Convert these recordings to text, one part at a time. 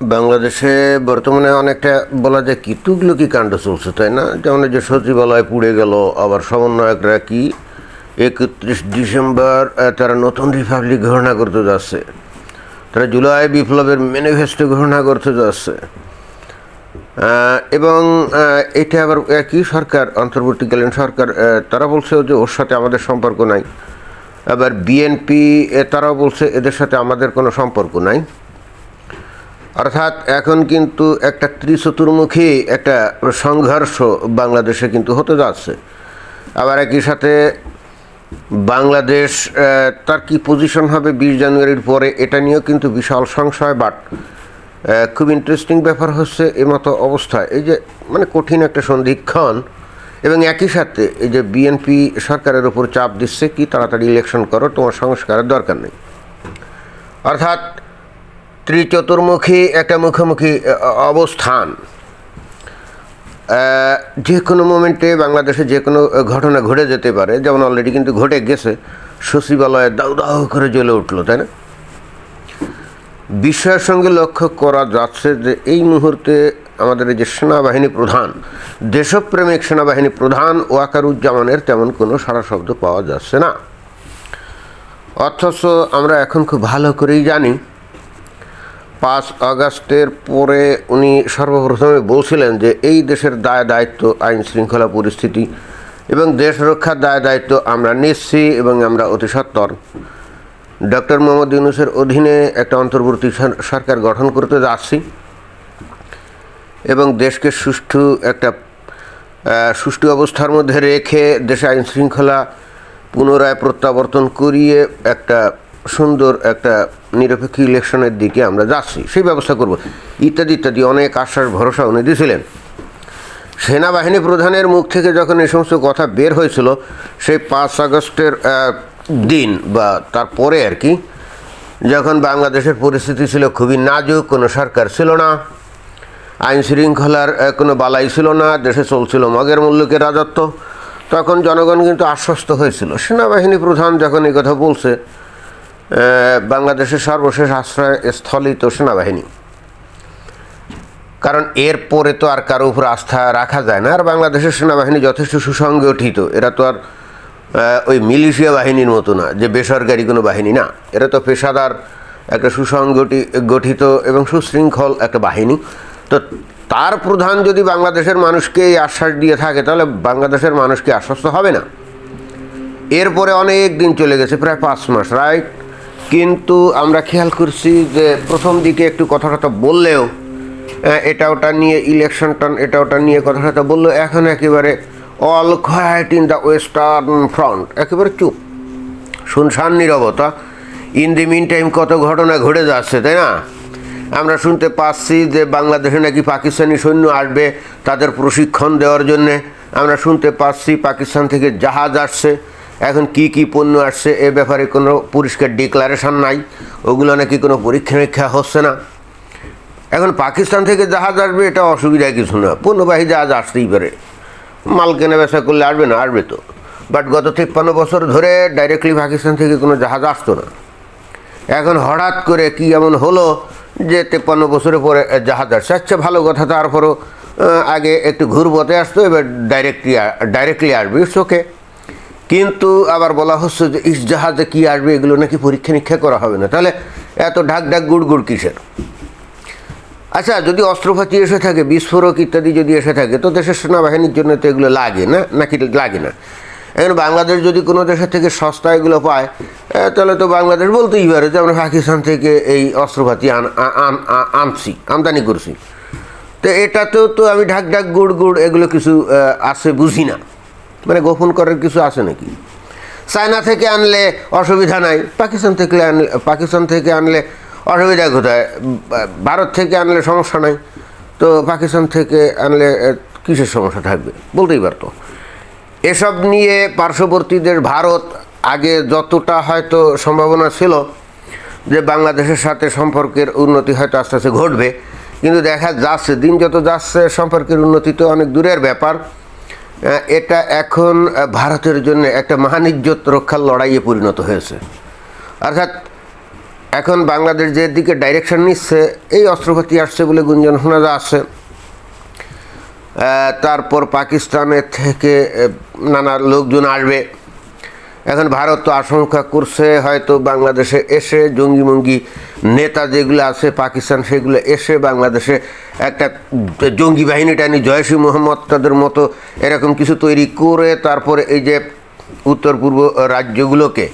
বাংলাদেশে বর্তমানে অনেকটা বলা যায় কি, তুগলকি কাণ্ড চলছে, তাই না? যেমন যে সচিবালয় পুড়ে গেল, আবার সমন্বয়করা কি একত্রিশ ডিসেম্বর তারা নতুন রিপাবলিক ঘোষণা করতে যাচ্ছে। তারা জুলাই বিপ্লবের ম্যানিফেস্টো ঘোষণা করতে যাচ্ছে। এবং এটা আবার একই সরকার, অন্তর্বর্তীকালীন সরকার তারা বলছে যে ওর সাথে আমাদের সম্পর্ক নাই। আবার বিএনপি তারাও বলছে এদের সাথে আমাদের কোনো সম্পর্ক নাই। অর্থাৎ এখন কিন্তু একটা ত্রিচতুর্মুখী একটা সংঘর্ষ বাংলাদেশে কিন্তু হতে যাচ্ছে। আবার একই সাথে বাংলাদেশ তার কি পজিশন হবে বিশ জানুয়ারির পরে এটা নিয়েও কিন্তু বিশাল সংশয় বাট খুব ইন্টারেস্টিং ব্যাপার হচ্ছে মতো অবস্থা। এই যে মানে কঠিন একটা সন্ধিক্ষণ এবং একই সাথে এই যে বিএনপি সরকারের উপর চাপ দিচ্ছে, কি তাড়াতাড়ি ইলেকশন করো, তোমার সংস্কারের দরকার নেই। অর্থাৎ ত্রিচতুর্মুখী একটা মুখোমুখি অবস্থান। যে কোনো মোমেন্টে বাংলাদেশে যে কোনো ঘটনা ঘটে যেতে পারে। যেমন অলরেডি কিন্তু ঘটে গেছে। সচিবালয়ে দাউ করে জ্বলে উঠল, তাই না? বিষয়ের সঙ্গে লক্ষ্য করা যাচ্ছে যে এই মুহূর্তে আমাদের যে সেনাবাহিনী প্রধান, দেশপ্রেমিক সেনাবাহিনী প্রধান ওয়াকারুজ্জামানের তেমন কোনো সারা শব্দ পাওয়া যাচ্ছে না। অথচ আমরা এখন খুব ভালো করেই জানি পাঁচ আগস্টের পরে উনি সর্বপ্রথমে বলছিলেন যে এই দেশের দায় দায়িত্ব, আইন শৃঙ্খলা পরিস্থিতি এবং দেশ রক্ষার দায় দায়িত্ব আমরা নিচ্ছি এবং আমরা অতি সত্বর। ডক্টর মোহাম্মদ ইউনুসের অধীনে একটা অন্তর্বর্তী সরকার গঠন করতে যাচ্ছি এবং দেশকে সুষ্ঠু একটা সুষ্ঠু অবস্থার মধ্যে রেখে দেশে আইন শৃঙ্খলা পুনরায় প্রত্যাবর্তন করিয়ে একটা সুন্দর একটা নিরপেক্ষ ইলেকশনের দিকে আমরা যাচ্ছি, সেই ব্যবস্থা করব। ইত্যাদি ইত্যাদি অনেক আশ্বাস, ভরসা উনি দিয়েছিলেন। সেনাবাহিনী প্রধানের মুখ থেকে যখন এই সমস্ত কথা বের হয়েছিল, সেই পাঁচ আগস্টের দিন বা তারপরে আর কি, যখন বাংলাদেশের পরিস্থিতি ছিল খুবই নাজুক, কোনো সরকার ছিল না, আইন শৃঙ্খলার কোনো বালাই ছিল না, দেশে চলছিল মগের মূল্যকের রাজত্ব, তখন জনগণ কিন্তু আশ্বস্ত হয়েছিল। সেনাবাহিনী প্রধান যখন এই কথা বলছে বাংলাদেশের সর্বশেষ আশ্রয় স্থলই তো সেনাবাহিনী। কারণ এর পরে তো আর কারও উপর আস্থা রাখা যায় না। আর বাংলাদেশের সেনাবাহিনী যথেষ্ট সুসংগঠিত। এরা তো আর ওই মিলিশিয়া বাহিনীর মতো না, যে বেসরকারি কোনো বাহিনী না। এরা তো পেশাদার একটা সুসংগঠি, গঠিত এবং সুশৃঙ্খল একটা বাহিনী। তো তার প্রধান যদি বাংলাদেশের মানুষকে এই আশ্বাস দিয়ে থাকে, তাহলে বাংলাদেশের মানুষকে আশ্বস্ত হবে না? এরপরে অনেক দিন চলে গেছে, প্রায় পাঁচ মাস, রাইট? কিন্তু আমরা খেয়াল করছি যে প্রথম দিকে একটু কথা টথা বললেও এটা ওটা নিয়ে ইলেকশন টান, এটা ওটা নিয়ে কথা টথা বলল এখন একেবারে all quiet in the western front একেবারে চুপ। শুনশান নিরবতা। ইন দি মিন টাইম কত ঘটনা ঘটে যাচ্ছে, তাই না? আমরা শুনতে পাচ্ছি যে বাংলাদেশে নাকি পাকিস্তানি সৈন্য আসবে তাদের প্রশিক্ষণ দেওয়ার জন্যে। আমরা শুনতে পাচ্ছি পাকিস্তান থেকে জাহাজ আসছে। এখন কি কি পণ্য আসছে এ ব্যাপারে কোনো পরিষ্কার ডিক্লারেশন নাই। ওগুলো নাকি কোনো পরীক্ষা নিরীক্ষা হচ্ছে না। এখন পাকিস্তান থেকে জাহাজ আসবে, এটা অসুবিধা কিছু না। পণ্যবাহী জাহাজ আসতেই পারে। মাল কেনা বেচা করলে আসবে না, আসবে তো। বাট গত তিপ্পান্ন বছর ধরে ডাইরেক্টলি পাকিস্তান থেকে কোনো জাহাজ আসতো না। এখন হঠাৎ করে কি এমন হলো যে তেপ্পান্ন বছরের পরে জাহাজ আসছে? আচ্ছা ভালো কথা, তারপরও আগে একটু ঘুরবতে আসতো, এবার ডাইরেক্টলি ডাইরেক্টলি আসবে। ওকে কিন্তু আবার বলা হচ্ছে যে ইস জাহাজে কী আসবে, এগুলো নাকি পরীক্ষা নিরীক্ষা করা হবে না। তাহলে এত ঢাক ঢাক গুড় গুড় কিসের? আচ্ছা যদি অস্ত্রপাতি এসে থাকে, বিস্ফোরক ইত্যাদি যদি এসে থাকে, তো দেশের সেনাবাহিনীর জন্য তো এগুলো লাগে না? নাকি লাগে না? এখন বাংলাদেশ যদি কোনো দেশের থেকে সস্তা এগুলো পায় তাহলে তো বাংলাদেশ বলতেই পারে যে আমরা পাকিস্তান থেকে এই অস্ত্রপাতি আনছি, আমদানি করছি। তো এটাতেও তো আমি ঢাক ঢাক গুড় গুড় এগুলো কিছু আছে বুঝি না। মানে গোপন করার কিছু আছে নাকি? চায়না থেকে আনলে অসুবিধা নাই, পাকিস্তান থেকে আনলে, পাকিস্তান থেকে আনলে অসুবিধা কোথায়? ভারত থেকে আনলে সমস্যা নাই, তো পাকিস্তান থেকে আনলে কিসের সমস্যা থাকবে? বলতেই পারতো। এসব নিয়ে পার্শ্ববর্তী দেশ ভারত আগে যতটা হয়তো সম্ভাবনা ছিল যে বাংলাদেশের সাথে সম্পর্কের উন্নতি হয়তো আস্তে আস্তে ঘটবে, কিন্তু দেখা যাচ্ছে, দিন যত যাচ্ছে, সম্পর্কের উন্নতি তো অনেক দূরের ব্যাপার। এটা এখন ভারতের জন্য একটা মহানিজ্জত রক্ষার লড়াইয়ে পরিণত হয়েছে। অর্থাৎ এখন বাংলাদেশ যে দিকে ডাইরেকশন নিচ্ছে এই অস্ত্রপাতি আসছে বলে গুঞ্জন শোনা আহ, তারপর পাকিস্তানের থেকে নানা লোকজন আসবে। এখন ভারত তো আশঙ্কা করছে, হয়তো বাংলাদেশে এসে জঙ্গি মঙ্গি নেতা যেগুলো আছে, পাকিস্তান সেগুলো এসে বাংলাদেশে একটা জঙ্গি বাহিনী টানি, জয়সী মোহাম্মদ তাদের মতো এরকম কিছু তৈরি করে, তারপরে এই যে উত্তর পূর্ব রাজ্যগুলোকে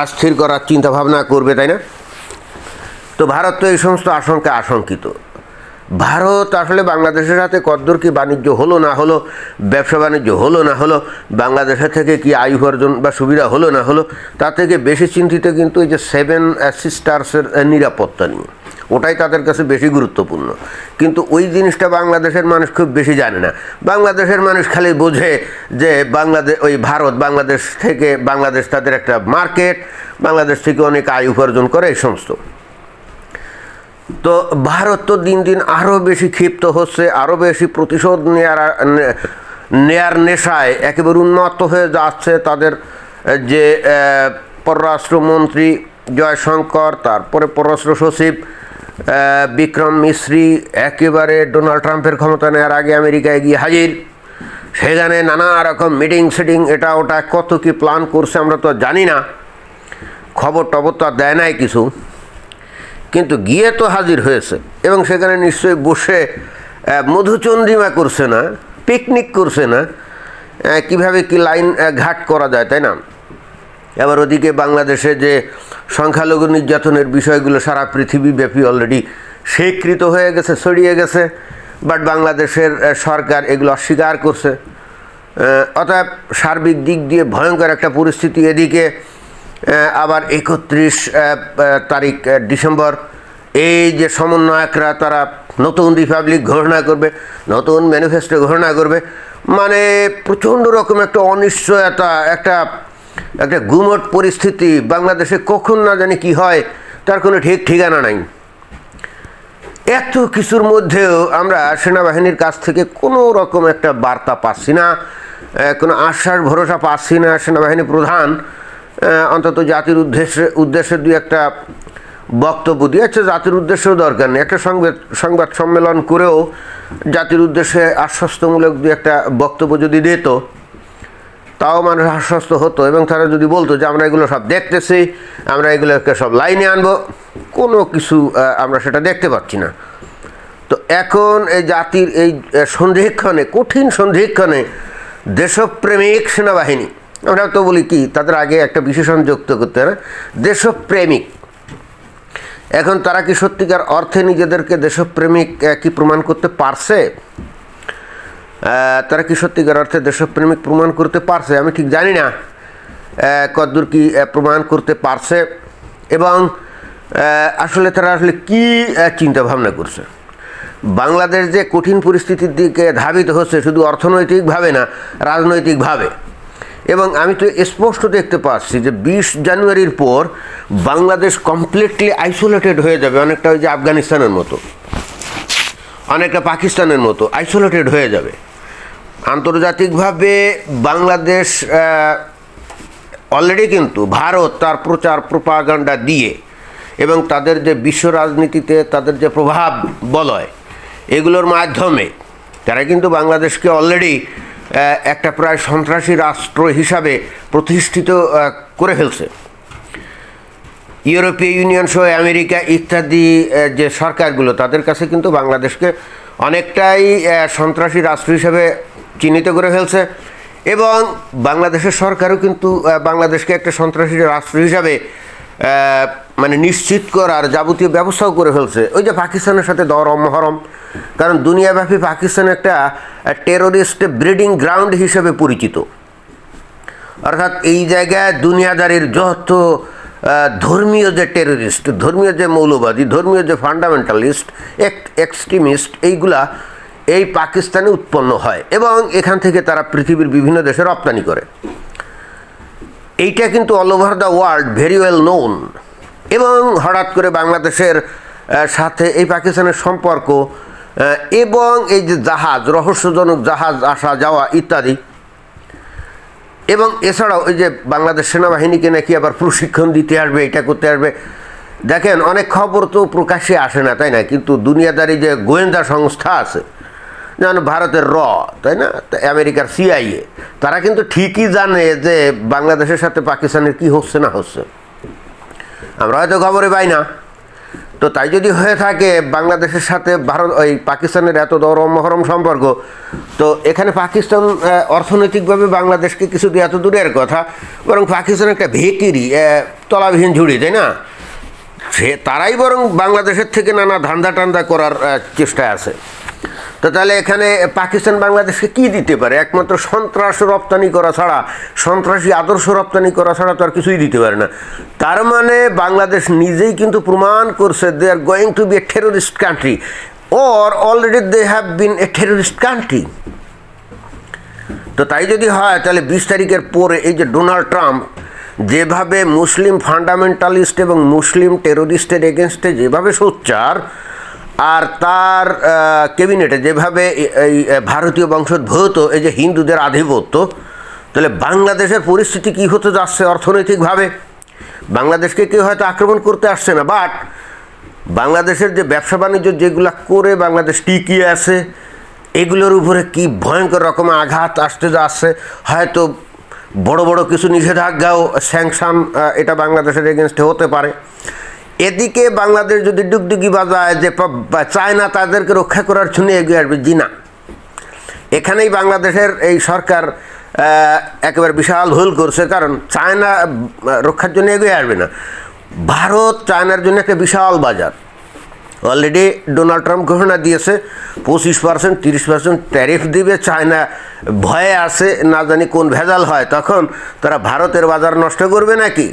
অস্থির করার চিন্তা ভাবনা করবে, তাই না? তো ভারত তো এই সমস্ত আশঙ্কা আশঙ্কিত। ভারত আসলে বাংলাদেশের সাথে কদ্দূর কি বাণিজ্য হলো না হলো, ব্যবসা বাণিজ্য হলো না হলো, বাংলাদেশের থেকে কি আয় উপার্জন বা সুবিধা হলো না হলো তার থেকে বেশি চিন্তিত কিন্তু এই যে সেভেন সিস্টার্সের নিরাপত্তা নিয়ে। ওটাই তাদের কাছে বেশি গুরুত্বপূর্ণ। কিন্তু ওই জিনিসটা বাংলাদেশের মানুষ খুব বেশি জানে না। বাংলাদেশের মানুষ খালি বোঝে যে বাংলাদেশ ওই ভারত বাংলাদেশ থেকে বাংলাদেশ তাদের একটা মার্কেট, বাংলাদেশ থেকে অনেক আয় উপার্জন করে, এই সমস্ত। তো ভারত তো দিন দিন আরও বেশি ক্ষিপ্ত হচ্ছে আরও বেশি প্রতিশোধ নেয়ার নেয়ার নেশায় একেবারে উন্নত হয়ে যাচ্ছে তাদের যে পররাষ্ট্রমন্ত্রী জয়শঙ্কর, তারপরে পররাষ্ট্র সচিব বিক্রম মিশ্রি একেবারে ডোনাল্ড ট্রাম্পের ক্ষমতা নেওয়ার আগে আমেরিকায় গিয়ে হাজির। সেখানে নানা রকম মিটিং সিটিং, এটা ওটা কত কি প্ল্যান করছে আমরা তো জানি না। খবর টবর তো দেয় নাই কিছু। কিন্তু গিয়ে তো হাজির হয়েছে। এবং সেখানে নিশ্চয়ই বসে মধুচন্দ্রিমা করছে না পিকনিক করছে না কীভাবে কি লাইন ঘাট করা যায়, তাই না? এবার ওদিকে বাংলাদেশে যে সংখ্যালঘু নির্যাতনের বিষয়গুলো সারা পৃথিবীব্যাপী অলরেডি স্বীকৃত হয়ে গেছে, ছড়িয়ে গেছে বাট বাংলাদেশের সরকার এগুলো অস্বীকার করছে। অতএব সার্বিক দিক দিয়ে ভয়ঙ্কর একটা পরিস্থিতি এদিকে আবার একত্রিশ তারিখ ডিসেম্বর। এই যে সমন্বয়করা, তারা নতুন রিপাবলিক ঘোষণা করবে, নতুন ম্যানিফেস্টো ঘোষণা করবে। মানে প্রচণ্ড রকম একটা অনিশ্চয়তা, একটা একটা গুমট পরিস্থিতি। বাংলাদেশে কখন না জানি কি হয়, তার কোনো ঠিক ঠিকানা নাই। এত কিছুর মধ্যেও আমরা সেনাবাহিনীর কাছ থেকে কোনো রকম একটা বার্তা পাচ্ছি না কোনো আশ্বাস ভরসা পাচ্ছি না সেনাবাহিনী প্রধান। অন্তত জাতির উদ্দেশ্যে উদ্দেশ্যে দুই একটা বক্তব্য দিয়েছে জাতির উদ্দেশ্যেও দরকার নেই। একটা সংবাদ সংবাদ সম্মেলন করেও জাতির উদ্দেশ্যে আশ্বস্তমূলক দু একটা বক্তব্য যদি দিত, তাও মানুষ আশ্বস্ত হতো এবং তারা যদি বলতো যে, আমরা এগুলো সব দেখতেছি, আমরা এগুলোকে সব লাইনে আনব। কোনো কিছু আমরা সেটা দেখতে পাচ্ছি না। তো এখন এই জাতির এই সন্ধিক্ষণে, কঠিন সন্ধিক্ষণে দেশপ্রেমিক সেনাবাহিনী আমরা তো বলি কি তাদের আগে একটা বিশেষণ যুক্ত করতে হয় দেশপ্রেমিক। এখন তারা কি সত্যিকার অর্থে নিজেদেরকে দেশপ্রেমিক কি প্রমাণ করতে পারছে? তারা কি সত্যিকার অর্থে দেশপ্রেমিক প্রমাণ করতে পারছে? আমি ঠিক জানি না আহ, কতদূর কি প্রমাণ করতে পারছে। এবং আসলে তারা আসলে কি চিন্তা ভাবনা করছে? বাংলাদেশ যে কঠিন পরিস্থিতির দিকে ধাবিত হচ্ছে শুধু অর্থনৈতিকভাবে না রাজনৈতিকভাবে। এবং আমি তো স্পষ্ট দেখতে পাচ্ছি যে বিশ জানুয়ারির পর বাংলাদেশ কমপ্লিটলি আইসোলেটেড হয়ে যাবে, অনেকটা ওই যে আফগানিস্তানের মতো। অনেকটা পাকিস্তানের মতো আইসোলেটেড হয়ে যাবে। আন্তর্জাতিকভাবে বাংলাদেশ অলরেডি কিন্তু ভারত তার প্রচার প্রপাগান্ডা দিয়ে এবং তাদের যে বিশ্ব রাজনীতিতে তাদের যে প্রভাব বলয়, এগুলোর মাধ্যমে, তারা কিন্তু বাংলাদেশকে অলরেডি একটা প্রায় সন্ত্রাসী রাষ্ট্র হিসাবে প্রতিষ্ঠিত করে ফেলছে। ইউরোপীয় ইউনিয়ন সহ আমেরিকা ইত্যাদি যে সরকারগুলো, তাদের কাছে কিন্তু বাংলাদেশকে অনেকটাই সন্ত্রাসী রাষ্ট্র হিসাবে চিহ্নিত করে ফেলছে এবং বাংলাদেশের সরকারও কিন্তু বাংলাদেশকে একটা সন্ত্রাসী রাষ্ট্র হিসাবে মানে নিশ্চিত করার যাবতীয় ব্যবস্থাও করে ফেলছে। ওই যে পাকিস্তানের সাথে দরম মহরম। কারণ দুনিয়াব্যাপী পাকিস্তান একটা টেরোরিস্ট ব্রিডিং গ্রাউন্ড হিসেবে পরিচিত। অর্থাৎ এই জায়গায় দুনিয়াদারির যত ধর্মীয় যে টেররিস্ট ধর্মীয় যে মৌলবাদী, ধর্মীয় যে ফান্ডামেন্টালিস্ট এক্সট্রিমিস্ট এইগুলা এই পাকিস্তানে উৎপন্ন হয় এবং এখান থেকে তারা পৃথিবীর বিভিন্ন দেশে রপ্তানি করে। এইটা কিন্তু all over the world very well known এবং হঠাৎ করে বাংলাদেশের সাথে এই পাকিস্তানের সম্পর্ক এবং এই যে জাহাজ, রহস্যজনক জাহাজ আসা যাওয়া ইত্যাদি। এবং এছাড়াও ওই যে বাংলাদেশ সেনাবাহিনীকে নাকি আবার প্রশিক্ষণ দিতে আসবে, এটা করতে আসবে। দেখেন, অনেক খবর তো প্রকাশ্যে আসে না, তাই না? কিন্তু দুনিয়াদারি যে গোয়েন্দা সংস্থা আছে, যেমন ভারতের র, তাই না? আমেরিকার সিআইএ, তারা কিন্তু ঠিকই জানে যে বাংলাদেশের সাথে পাকিস্তানের কি হচ্ছে না হচ্ছে। আমরা হয়তো খবরে পাই না। তো তাই যদি হয়ে থাকে বাংলাদেশের সাথে ভারত ওই পাকিস্তানের এত দরম মহরম সম্পর্ক তো এখানে পাকিস্তান অর্থনৈতিকভাবে বাংলাদেশকে কিছু দিয়ে এত দূরের কথা বরং পাকিস্তান একটা ভেকিরি তলাবিহীন ঝুড়ি তাই না? সে তারাই বরং বাংলাদেশের থেকে নানা ধান্দা টান্দা করার আহ, চেষ্টায় আছে। তো তাহলে এখানে পাকিস্তান বাংলাদেশকে কি দিতে পারে? একমাত্র সন্ত্রাস রপ্তানি করা ছাড়া, সন্ত্রাসী আদর্শ রপ্তানি করা ছাড়া তো আর কিছুই দিতে পারে না। তার মানে বাংলাদেশ নিজেই কিন্তু প্রমাণ করছে they are going to be a terrorist country or already they have been a terrorist country তো তাই যদি হয়, তাহলে বিশ তারিখের পরে এই যে ডোনাল্ড ট্রাম্প যেভাবে মুসলিম ফান্ডামেন্টালিস্ট এবং মুসলিম টেরোরিস্টের এগেনস্টে যেভাবে সোচ্চার আর তার ক্যাবিনেটে যেভাবে এই ভারতীয় বংশোদ্ভূত, এই যে হিন্দুদের আধিপত্য, তাহলে বাংলাদেশের পরিস্থিতি কী হতে যাচ্ছে অর্থনৈতিকভাবে? বাংলাদেশকে কেউ হয়তো আক্রমণ করতে আসছে না বাট বাংলাদেশের যে ব্যবসা বাণিজ্য যেগুলো করে বাংলাদেশ টিকিয়ে আছে, এগুলোর উপরে কি ভয়ঙ্কর রকম আঘাত আসতে যাচ্ছে? হয়তো বড় বড় কিছু নিষেধাজ্ঞাও স্যাংশন এটা বাংলাদেশের এগেনস্টে হতে পারে। এদিকে বাংলাদেশ যদি ডুগডুগি বাজায় যে চায়না তাদেরকে রক্ষা করার জন্য এগিয়ে আসবে জি না এখানেই বাংলাদেশের এই সরকার একেবারে বিশাল ভুল করছে, কারণ চায়না রক্ষার জন্য এগিয়ে আসবে না। ভারত চায়নার জন্য একটা বিশাল বাজার। অলরেডি ডোনাল্ড ট্রাম্প ঘোষণা দিয়েছে, পঁচিশ পার্সেন্ট তিরিশ পার্সেন্ট ট্যারিফ দিবে, চায়না ভয়ে আছে, না জানি কোন ভেজাল হয়, তখন তারা ভারতের বাজার নষ্ট করবে নাকি?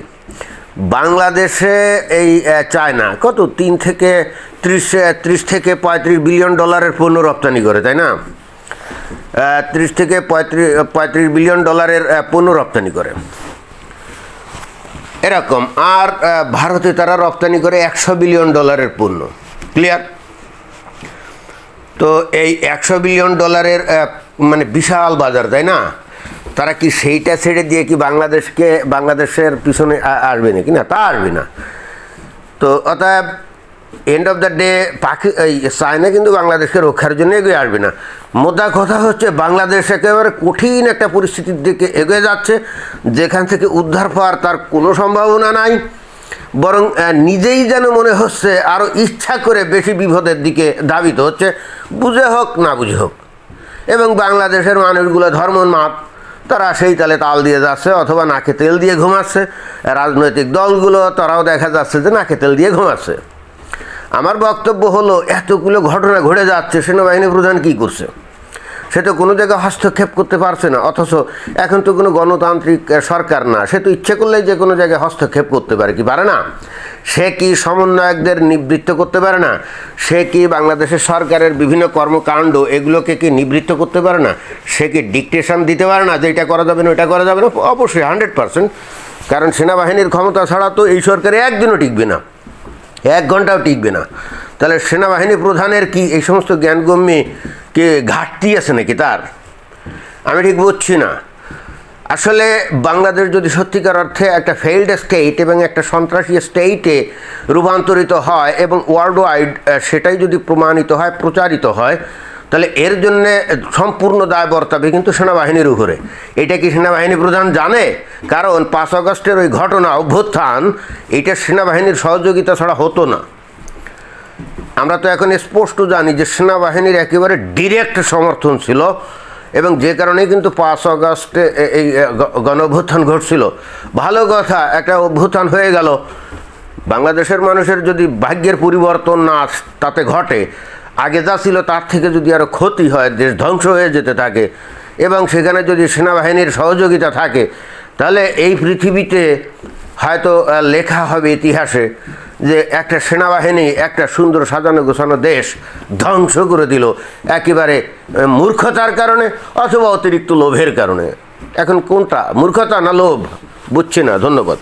বাংলাদেশে এই চায়না, কত? তিন থেকে ত্রিশ ত্রিশ থেকে পঁয়ত্রিশ বিলিয়ন ডলারের পণ্য রপ্তানি করে, তাই না? ত্রিশ থেকে পঁয়ত্রিশ পঁয়ত্রিশ বিলিয়ন ডলারের পণ্য রপ্তানি করে। এরকম, আর ভারতে তারা রপ্তানি করে একশো বিলিয়ন ডলারের পণ্য। ক্লিয়ার? তো এই একশো বিলিয়ন ডলারের মানে বিশাল বাজার, তাই না? তারা কি সেইটা ছেড়ে দিয়ে কি বাংলাদেশকে, বাংলাদেশের পিছনে আসবে নাকি? না, তা আসবে না। তো অতএব এন্ড অফ দ্য ডে পাখি, এই চায়না কিন্তু বাংলাদেশকে রক্ষার জন্য এগিয়ে আসবে না। মোদ্দা কথা হচ্ছে, বাংলাদেশ একেবারে কঠিন একটা পরিস্থিতির দিকে এগিয়ে যাচ্ছে, যেখান থেকে উদ্ধার পাওয়ার তার কোনো সম্ভাবনা নাই। বরং নিজেই যেন মনে হচ্ছে আরও ইচ্ছা করে বেশি বিপদের দিকে ধাবিত হচ্ছে, বুঝে হোক, না বুঝে হোক। এবং বাংলাদেশের মানুষগুলো ধর্মমাপ তারা সেই তালে তাল দিয়ে যাচ্ছে অথবা নাকে তেল দিয়ে ঘুমাচ্ছে। রাজনৈতিক দলগুলো তারাও দেখা যাচ্ছে যে নাকে তেল দিয়ে ঘুমাচ্ছে। আমার বক্তব্য হলো, এতগুলো ঘটনা ঘটে যাচ্ছে, সেনাবাহিনী প্রধান কী করছে? সে তো কোনো জায়গায় হস্তক্ষেপ করতে পারছে না, অথচ এখন তো কোনো গণতান্ত্রিক সরকার না। সে তো ইচ্ছে করলেই যে কোনো জায়গায় হস্তক্ষেপ করতে পারে, কি পারে না? সে কি সমন্বয়কদের নিবৃত্ত করতে পারে না? সে কি বাংলাদেশের সরকারের বিভিন্ন কর্মকাণ্ড এগুলোকে কি নিবৃত্ত করতে পারে না? সে কি ডিকটেশন দিতে পারে না যে এটা করা যাবে না ওইটা করা যাবে না? অবশ্যই, হান্ড্রেড পার্সেন্ট। কারণ সেনাবাহিনীর ক্ষমতা ছাড়া তো এই সরকারে একদিনও টিকবে না। এক ঘন্টাও টিকবে না। তাহলে সেনাবাহিনী প্রধানের কি এই সমস্ত জ্ঞানগম্যে কে ঘাটতি আছে নাকি তার? আমি ঠিক বুঝছি না। আসলে বাংলাদেশ যদি সত্যিকার অর্থে একটা ফেইল্ড স্টেট এবং একটা সন্ত্রাসী স্টেটে রূপান্তরিত হয় এবং ওয়ার্ল্ড ওয়াইড সেটাই যদি প্রমাণিত হয়, প্রচারিত হয়, তাহলে এর জন্যে সম্পূর্ণ দায় বর্তাবে কিন্তু সেনাবাহিনীর উপরে। এটা কি সেনাবাহিনী প্রধান জানে? কারণ পাঁচ আগস্টের ওই ঘটনা, অভ্যুত্থান, এটা সেনাবাহিনীর সহযোগিতা ছাড়া হতো না। আমরা তো এখন স্পষ্ট জানি যে সেনাবাহিনীর একেবারে ডিরেক্ট সমর্থন ছিল এবং যে কারণেই কিন্তু পাঁচ আগস্টে এই গণ অভ্যুত্থান ঘটছিল। ভালো কথা, একটা অভ্যুত্থান হয়ে গেল। বাংলাদেশের মানুষের যদি ভাগ্যের পরিবর্তন না তাতে ঘটে, আগে যা ছিল তার থেকে যদি আরও ক্ষতি হয়, দেশ ধ্বংস হয়ে যেতে থাকে, এবং সেখানে যদি সেনাবাহিনীর সহযোগিতা থাকে, তাহলে এই পৃথিবীতে হয়তো লেখা হবে ইতিহাসে যে একটা সেনাবাহিনী, একটা সুন্দর সাজানো গোছানো দেশ ধ্বংস করে দিল একেবারে মূর্খতার কারণে অথবা অতিরিক্ত লোভের কারণে। এখন কোনটা? মূর্খতা না লোভ? বুঝছি না, ধন্যবাদ।